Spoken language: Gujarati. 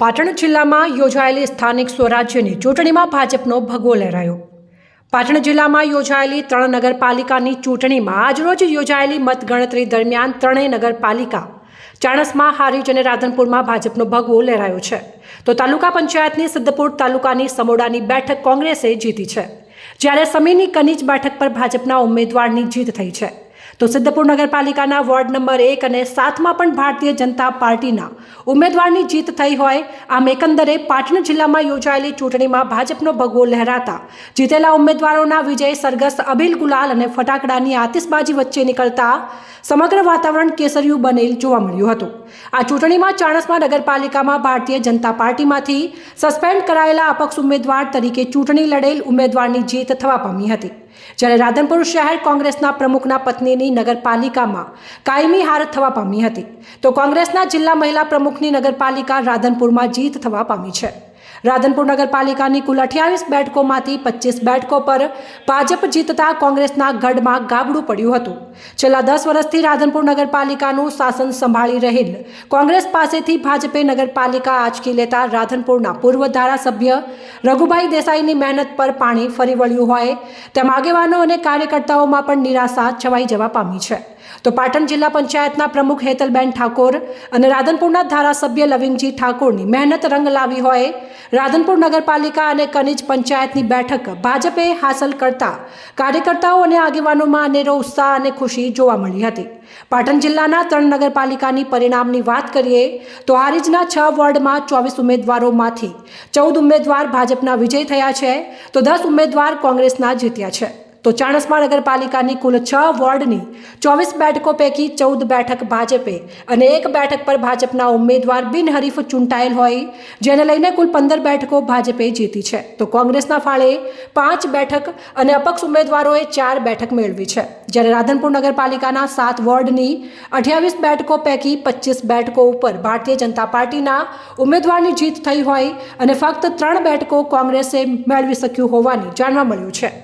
પાટણ જિલ્લામાં યોજાયેલી સ્થાનિક સ્વરાજ્યની ચૂંટણીમાં ભાજપનો ભગવો લહેરાયો. પાટણ જિલ્લામાં યોજાયેલી ત્રણ નગરપાલિકાની ચૂંટણીમાં આજરોજ યોજાયેલી મતગણતરી દરમિયાન ત્રણેય નગરપાલિકા ચાણસમાં હારીજ અને રાધનપુરમાં ભાજપનો ભગવો લહેરાયો છે. તો તાલુકા પંચાયતની સિદ્ધપુર તાલુકાની સમોડાની બેઠક કોંગ્રેસે જીતી છે. જ્યારે સમીની કનીજ બેઠક પર ભાજપના ઉમેદવારની જીત થઈ છે. તો સિદ્ધપુર નગરપાલિકાના વોર્ડ નંબર એક અને સાતમાં પણ ભારતીય જનતા પાર્ટીના ઉમેદવારની જીત થઈ હોય, આમ એકંદરે પાટણ જિલ્લામાં યોજાયેલી ચૂંટણીમાં ભાજપનો ભગવો લહેરાતા. જીતેલા ઉમેદવારોના વિજય સરગસ અભિલ ગુલાલ અને ફટાકડાની આતિશબાજી વચ્ચે નીકળતા સમગ્ર વાતાવરણ કેસરિયું બનેલ જોવા મળ્યું હતું. આ ચૂંટણીમાં ચાણસમા નગરપાલિકામાં ભારતીય જનતા પાર્ટીમાંથી સસ્પેન્ડ કરાયેલા અપક્ષ ઉમેદવાર તરીકે ચૂંટણી લડેલ ઉમેદવારની જીત થવા પામી હતી. જ્યારે રાધનપુર શહેર કોંગ્રેસના પ્રમુખના પત્નીની નગરપાલિકામાં કાયમી હાર થવા પામી હતી. તો કોંગ્રેસના જિલ્લા મહિલા પ્રમુખની નગરપાલિકા રાધનપુરમાં જીત થવા પામી છે. રાધનપુર નગરપાલિકાની કુલ અઠ્યાવીસ બેઠકોમાંથી પચીસ બેઠકો પર ભાજપ જીતતા કોંગ્રેસના ગઢમાં ગાબડું પડ્યું હતું. છેલ્લા દસ વર્ષથી રાધનપુર નગરપાલિકાનું શાસન સંભાળી રહેલ કોંગ્રેસ પાસેથી ભાજપે નગરપાલિકા આંચકી લેતા રાધનપુરના પૂર્વ ધારાસભ્ય રઘુભાઈ દેસાઈની મહેનત પર પાણી ફરી વળ્યું હોય તેમ આગેવાનો અને કાર્યકર્તાઓમાં પણ નિરાશા છવાઈ જવા પામી છે. તો પાટણ જિલ્લા પંચાયતના પ્રમુખ હેતલબેન ઠાકોર અને રાધનપુરના ધારાસભ્ય લવિંગજી ઠાકોરની મહેનત રંગ લાવી હોય રાધનપુર નગરપાલિકા અને કનિજ પંચાયતની બેઠક ભાજપે હાંસલ કરતા કાર્યકર્તાઓ અને આગેવાનોમાં અનેરો ઉત્સાહ અને ખુશી જોવા મળી હતી. પાટણ જિલ્લાના ત્રણ નગરપાલિકાની પરિણામની વાત કરીએ તો હારીજના છ વોર્ડમાં ચોવીસ ઉમેદવારોમાંથી ચૌદ ઉમેદવાર ભાજપના વિજય થયા છે તો દસ ઉમેદવાર કોંગ્રેસના જીત્યા છે. તો ચાણસ્મા નગરપાલિકાની કુલ છ વોર્ડની ચોવીસ બેઠકો પૈકી ચૌદ બેઠક ભાજપે અને એક બેઠક પર ભાજપના ઉમેદવાર બિનહરીફ ચૂંટાયેલ હોય, જેને લઈને કુલ પંદર બેઠકો ભાજપે જીતી છે. તો કોંગ્રેસના ફાળે પાંચ બેઠક અને અપક્ષ ઉમેદવારોએ ચાર બેઠક મેળવી છે. જ્યારે રાધનપુર નગરપાલિકાના સાત વોર્ડની અઠ્યાવીસ બેઠકો પૈકી પચીસ બેઠકો ઉપર ભારતીય જનતા પાર્ટીના ઉમેદવારની જીત થઈ હોય અને ફક્ત ત્રણ બેઠકો કોંગ્રેસે મેળવી શક્યું હોવાની જાણવા મળ્યું છે.